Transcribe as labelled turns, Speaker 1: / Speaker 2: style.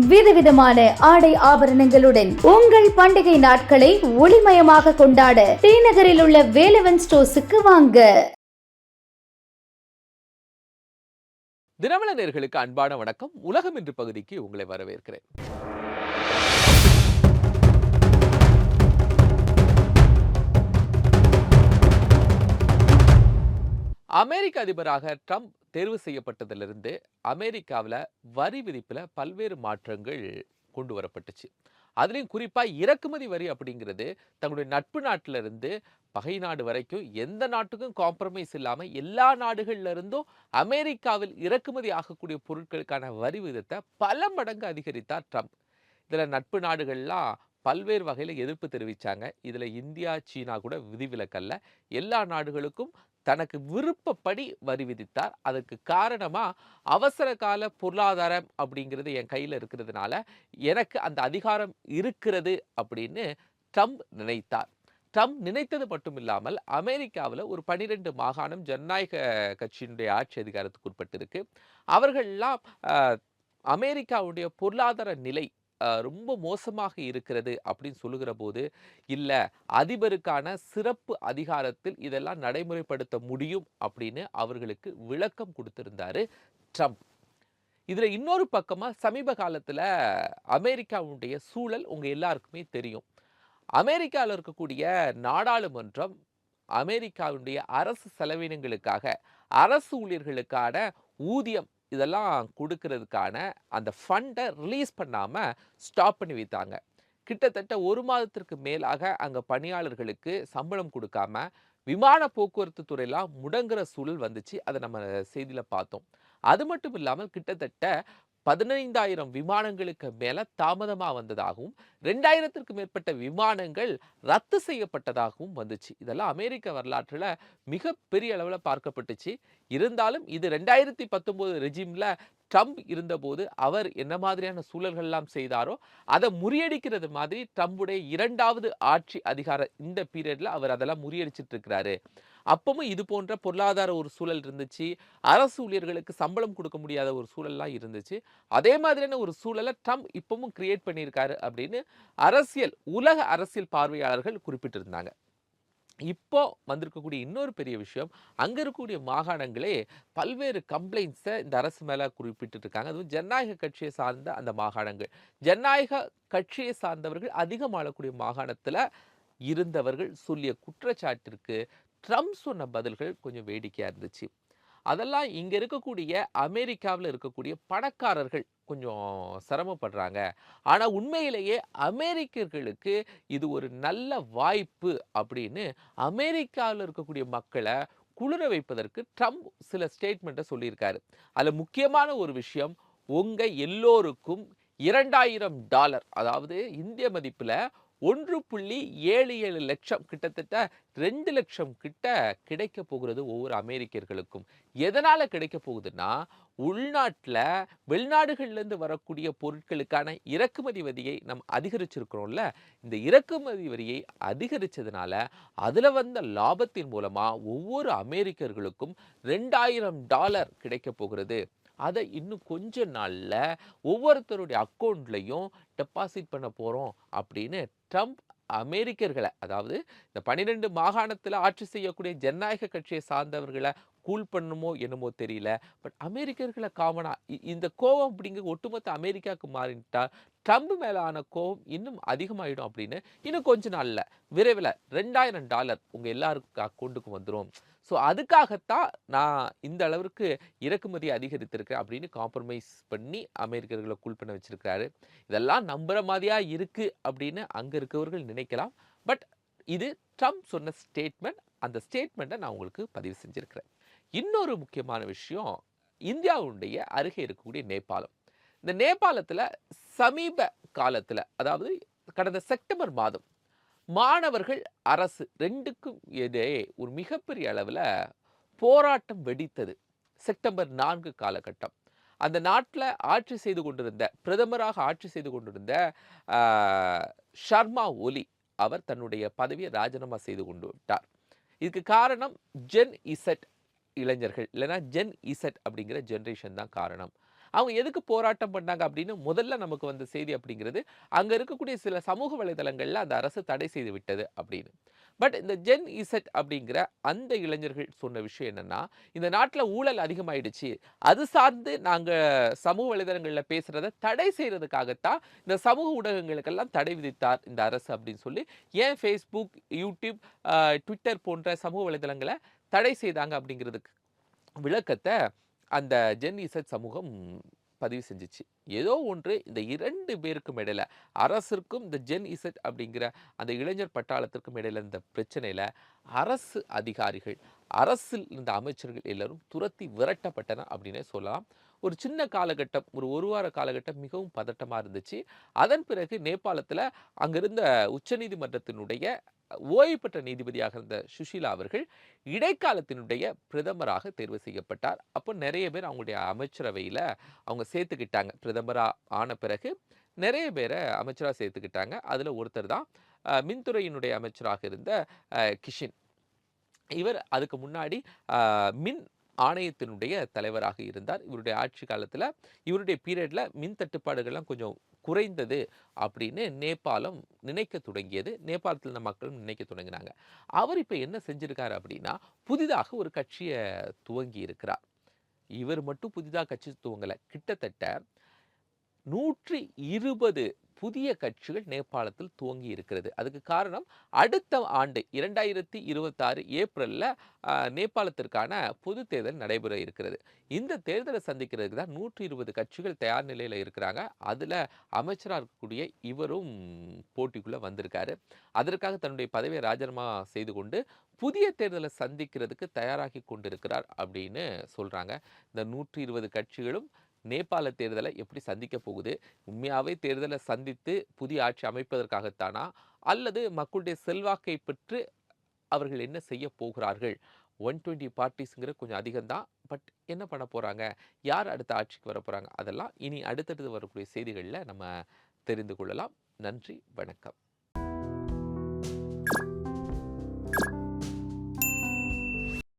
Speaker 1: விதவிதமான ஆடை ஆபரணங்களுடன் உங்கள் பண்டிகை நாட்களை ஒளிமயமாக கொண்டாட டி நகரில் உள்ள வேலவன் ஸ்டோர்ஸுக்கு வாங்க.
Speaker 2: தினமல நேர்களுக்கு அன்பான வணக்கம். உலகம் என்று பகுதிக்கு உங்களை வரவேற்கிறேன். அமெரிக்க அதிபராக ட்ரம்ப் தேர்வு செய்யப்பட்டதிலிருந்து அமெரிக்காவில் வரி விதிப்பில் பல்வேறு மாற்றங்கள் கொண்டு வரப்பட்டுச்சு. அதுலேயும் குறிப்பாக இறக்குமதி வரி அப்படிங்கிறது தங்களுடைய நட்பு நாட்டில இருந்து பகை நாடு வரைக்கும் எந்த நாட்டுக்கும் காம்ப்ரமைஸ் இல்லாமல் எல்லா நாடுகள்ல இருந்தும் அமெரிக்காவில் இறக்குமதி ஆகக்கூடிய பொருட்களுக்கான வரி விதத்தை பல மடங்கு அதிகரித்தார் ட்ரம்ப். இதில் நட்பு நாடுகள்லாம் பல்வேறு வகையில் எதிர்ப்பு தெரிவித்தாங்க இதில் இந்தியா சீனா கூட விதிவிலக்கல்ல. எல்லா நாடுகளுக்கும் தனக்கு விருப்பப்படி வரி விதித்தார். அதற்கு காரணமாக அவசர கால பொருளாதாரம் அப்படிங்கிறது என் கையில் இருக்கிறதுனால எனக்கு அந்த அதிகாரம் இருக்கிறது அப்படின்னு ட்ரம்ப் நினைத்தார். ட்ரம்ப் நினைத்தது மட்டும் இல்லாமல் அமெரிக்காவில் ஒரு பனிரெண்டு மாகாணம் ஜனநாயக கட்சியினுடைய ஆட்சி அதிகாரத்துக்கு உட்பட்டிருக்கு. அவர்கள்லாம் அமெரிக்காவுடைய பொருளாதார நிலை ரொம்ப மோசமாக இருக்கிறது அப்படின்னு சொல்லுகிற போது இல்லை அதிபருக்கான சிறப்பு அதிகாரத்தில் இதெல்லாம் நடைமுறைப்படுத்த முடியும் அப்படின்னு அவர்களுக்கு விளக்கம் கொடுத்திருந்தாரு ட்ரம்ப். இதில் இன்னொரு பக்கமாக சமீப காலத்தில் அமெரிக்காவுடைய சூழல் உங்கள் எல்லாருக்குமே தெரியும். அமெரிக்காவில் இருக்கக்கூடிய நாடாளுமன்றம் அமெரிக்காவுடைய அரசு செலவினங்களுக்காக அரசு ஊழியர்களுக்கான ஊதியம் இதெல்லாம் கொடுக்கறதுக்கான அந்த ஃபண்டை ரிலீஸ் பண்ணாமல் ஸ்டாப் பண்ணி வைத்தாங்க. கிட்டத்தட்ட ஒரு மாதத்திற்கு மேலாக அங்கே பணியாளர்களுக்கு சம்பளம் கொடுக்காம விமான போக்குவரத்து துறையெல்லாம் முடங்குற சூழல் வந்துச்சு. அதை நம்ம செய்தியில் பார்த்தோம். அது மட்டும் இல்லாமல் கிட்டத்தட்ட பதினைந்தாயிரம் விமானங்களுக்கு மேல தாமதமா வந்ததாகவும் ரெண்டாயிரத்திற்கு மேற்பட்ட விமானங்கள் ரத்து செய்யப்பட்டதாகவும் வந்துச்சு. இதெல்லாம் அமெரிக்க வரலாற்றுல மிகப்பெரிய அளவுல பார்க்கப்பட்டுச்சு. இருந்தாலும் இது ரெண்டாயிரத்தி பத்தொன்பது ரெஜிம்ல ட்ரம்ப் இருந்தபோது அவர் என்ன மாதிரியான சூழல்கள்லாம் செய்தாரோ அதை முறியடிக்கிறது மாதிரி ட்ரம்புடைய இரண்டாவது ஆட்சி அதிகார இந்த பீரியட்ல அவர் அதெல்லாம் முறியடிச்சிட்டு இருக்கிறாரு அப்பவும் இது போன்ற பொருளாதார ஒரு சூழல் இருந்துச்சு. அரசு ஊழியர்களுக்கு சம்பளம் கொடுக்க முடியாத ஒரு சூழல்லாம் இருந்துச்சு. அதே மாதிரியான ஒரு சூழலை ட்ரம்ப் இப்பவும் கிரியேட் பண்ணியிருக்காரு அப்படின்னு அரசியல் உலக அரசியல் பார்வையாளர்கள் குறிப்பிட்டிருந்தாங்க. இப்போ வந்திருக்கக்கூடிய இன்னொரு பெரிய விஷயம். அங்கே இருக்கக்கூடிய மாகாணங்களே பல்வேறு கம்ப்ளைண்ட்ஸை இந்த அரசு மேலே குறிப்பிட்டு இருக்காங்க அதுவும் ஜனநாயக கட்சியை சார்ந்த அந்த மாகாணங்கள். ஜனநாயக கட்சியை சார்ந்தவர்கள் அதிகம் ஆளக்கூடிய இருந்தவர்கள் சொல்லிய குற்றச்சாட்டிற்கு ட்ரம்ப் சொன்ன பதில்கள் கொஞ்சம் வேடிக்கையாக இருந்துச்சு. அதெல்லாம் இங்கே இருக்கக்கூடிய அமெரிக்காவில் இருக்கக்கூடிய பணக்காரர்கள் கொஞ்சம் சிரமப்படுறாங்க. ஆனால் உண்மையிலேயே அமெரிக்கர்களுக்கு இது ஒரு நல்ல வாய்ப்பு அப்படின்னு அமெரிக்காவில் இருக்கக்கூடிய மக்களை குளிர வைப்பதற்கு ட்ரம்ப் சில ஸ்டேட்மெண்ட்டை சொல்லியிருக்காரு. அதில் முக்கியமான ஒரு விஷயம் உங்கள் எல்லோருக்கும் இரண்டாயிரம் டாலர் அதாவது இந்திய மதிப்பில் ஒன்று புள்ளி ஏழு ஏழு லட்சம் கிட்டத்தட்ட ரெண்டு லட்சம் கிட்ட கிடைக்க போகிறது ஒவ்வொரு அமெரிக்கர்களுக்கும். எதனால் கிடைக்க போகுதுன்னா உள்நாட்டில் வெளிநாடுகள்லேருந்து வரக்கூடிய பொருட்களுக்கான இறக்குமதி வரியை நம்ம அதிகரிச்சிருக்கிறோம்ல. இந்த இறக்குமதி வரியை அதிகரித்ததுனால அதில் வந்த லாபத்தின் மூலமாக ஒவ்வொரு அமெரிக்கர்களுக்கும் ரெண்டாயிரம் டாலர் கிடைக்க போகிறது. அதை இன்னும் கொஞ்ச நாளில் ஒவ்வொருத்தருடைய அக்கௌண்ட்லையும் டெபாசிட் பண்ண போகிறோம் அப்படின்னு ட்ரம்ப் அமெரிக்கர்களை அதாவது இந்த பன்னிரெண்டு மாகாணத்தில் ஆட்சி செய்யக்கூடிய ஜனநாயக கட்சியை சார்ந்தவர்களை கூல் பண்ணுமோ என்னமோ தெரியல. பட் அமெரிக்கர்களை காமனாக இந்த கோவம் அப்படிங்கிற ஒட்டுமொத்த அமெரிக்காவுக்கு மாறிட்டால் ட்ரம்ப் மேலான கோவம் இன்னும் அதிகமாகிடும் அப்படின்னு இன்னும் கொஞ்ச நாளில் விரைவில் ரெண்டாயிரம் டாலர் உங்கள் எல்லாருக்கும் அக்கௌண்ட்டுக்கு வந்துடும் ஸோ அதுக்காகத்தான் நான் இந்த அளவிற்கு இறக்குமதி அதிகரித்திருக்கேன் அப்படின்னு காம்ப்ரமைஸ் பண்ணி அமெரிக்கர்களை கூல் பண்ண வச்சுருக்காரு இதெல்லாம் நம்புகிற மாதிரியா இருக்குது அப்படின்னு அங்கே இருக்கவர்கள் நினைக்கலாம். பட் இது ட்ரம்ப் சொன்ன ஸ்டேட்மெண்ட் அந்த ஸ்டேட்மெண்ட்டை நான் உங்களுக்கு பதிவு செஞ்சுருக்கிறேன். இன்னொரு முக்கியமான விஷயம் இந்தியாவுடைய அருகே இருக்கக்கூடிய நேபாளம். இந்த நேபாளத்தில் சமீப காலத்தில் அதாவது கடந்த செப்டம்பர் மாதம் மாணவர்கள் அரசு ரெண்டுக்கும் இடையே ஒரு மிகப்பெரிய அளவில் போராட்டம் வெடித்தது. செப்டம்பர் நான்கு காலகட்டம். அந்த நாட்டில் ஆட்சி செய்து கொண்டிருந்த பிரதமராக ஆட்சி செய்து கொண்டிருந்த ஷர்மா ஒலி அவர் தன்னுடைய பதவியை ராஜினாமா செய்து கொண்டு விட்டார். இதுக்கு காரணம் ஜென் இசட் இளைஞர்கள். இல்லைன்னா ஜென் இசட் அப்படிங்கிற ஜென்ரேஷன் தான் காரணம். அவங்க எதுக்கு போராட்டம் பண்ணாங்க அப்படின்னு முதல்ல நமக்கு வந்த செய்தி அப்படிங்கிறது அங்கே இருக்கக்கூடிய சில சமூக வலைதளங்கள்ல அந்த அரசு தடை செய்து விட்டது அப்படின்னு. பட் இந்த ஜென் இசட் அப்படிங்கிற அந்த இளைஞர்கள் சொன்ன விஷயம் என்னன்னா இந்த நாட்டில் ஊழல் அதிகமாயிடுச்சு. அது சார்ந்து நாங்கள் சமூக வலைதளங்களில் பேசுகிறத தடை செய்கிறதுக்காகத்தான் இந்த சமூக ஊடகங்களுக்கெல்லாம் தடை விதித்தார் இந்த அரசு அப்படின்னு சொல்லி ஏன் ஃபேஸ்புக் யூடியூப் ட்விட்டர் போன்ற சமூக வலைதளங்களை தடை செய்தாங்க அப்படிங்கிறதுக்கு விளக்கத்தை அந்த ஜென் இசட் சமூகம் பதிவு செஞ்சுச்சு. ஏதோ ஒன்று இந்த இரண்டு பேருக்கும் இடையில அரசிற்கும் இந்த ஜென் இசட் அப்படிங்கிற அந்த இளைஞர் பட்டாளத்திற்கும் இடையில இந்த பிரச்சனையில அரசு அதிகாரிகள் அரசில் இருந்த அமைச்சர்கள் எல்லாரும் துரத்தி விரட்டப்பட்டன அப்படின்னே சொல்லலாம். ஒரு சின்ன காலகட்டம் ஒரு ஒரு வார காலகட்டம் மிகவும் பதட்டமாக இருந்துச்சு. அதன் பிறகு நேபாளத்தில் அங்கிருந்த உச்சநீதிமன்றத்தினுடைய ஓய்வு பெற்ற நீதிபதியாக இருந்த சுஷீலா அவர்கள் இடைக்காலத்தினுடைய பிரதமராக தேர்வு செய்யப்பட்டார். அப்போ நிறைய பேர் அவங்களுடைய அமைச்சரவையில் அவங்க சேர்த்துக்கிட்டாங்க. பிரதமராக ஆன பிறகு நிறைய பேரை அமைச்சராக சேர்த்துக்கிட்டாங்க. அதில் ஒருத்தர் தான் மின்துறையினுடைய அமைச்சராக இருந்த கிஷின். இவர் அதுக்கு முன்னாடி மின் ஆணையத்தினுடைய தலைவராக இருந்தார். இவருடைய ஆட்சி காலத்தில் இவருடைய பீரியடில் மின் தட்டுப்பாடுகள்லாம் கொஞ்சம் குறைந்தது அப்படின்னு நேபாளம் நினைக்க தொடங்கியது. நேபாளத்தில் இருந்த மக்களும் நினைக்க தொடங்கினாங்க. அவர் இப்போ என்ன செஞ்சுருக்காரு அப்படின்னா புதிதாக ஒரு கட்சியை துவங்கி இருக்கிறார். இவர் மட்டும் புதிதாக கட்சி துவங்கலை. கிட்டத்தட்ட நூற்றி இருபது புதிய கட்சிகள் நேபாளத்தில் துவங்கி இருக்கிறது. அதுக்கு காரணம் அடுத்த ஆண்டு இரண்டாயிரத்தி இருபத்தாறு ஏப்ரலில் நேபாளத்திற்கான பொது தேர்தல் நடைபெற இருக்கிறது. இந்த தேர்தலை சந்திக்கிறதுக்கு தான் நூற்றி இருபது கட்சிகள் தயார் நிலையில் இருக்கிறாங்க. அதில் அமைச்சராக இருக்கக்கூடிய இவரும் போட்டிக்குள்ளே வந்திருக்காரு. அதற்காக தன்னுடைய பதவியை ராஜினாமா செய்து கொண்டு புதிய தேர்தலை சந்திக்கிறதுக்கு தயாராகி கொண்டிருக்கிறார் அப்படின்னு சொல்கிறாங்க இந்த நூற்றி இருபது கட்சிகளும் நேபாள தேர்தலை எப்படி சந்திக்க போகுது? உண்மையாகவே தேர்தலை சந்தித்து புதிய ஆட்சி அமைப்பதற்காகத்தானா? அல்லது மக்களுடைய செல்வாக்கை பெற்று அவர்கள் என்ன செய்ய போகிறார்கள்? ஒன் டுவெண்ட்டி பார்ட்டிஸுங்கிற கொஞ்சம் அதிகம்தான். பட் என்ன பண்ண போகிறாங்க யார் அடுத்த ஆட்சிக்கு வர போகிறாங்க அதெல்லாம் இனி அடுத்தடுத்து வரக்கூடிய செய்திகளில் நம்ம தெரிந்து கொள்ளலாம். நன்றி வணக்கம்.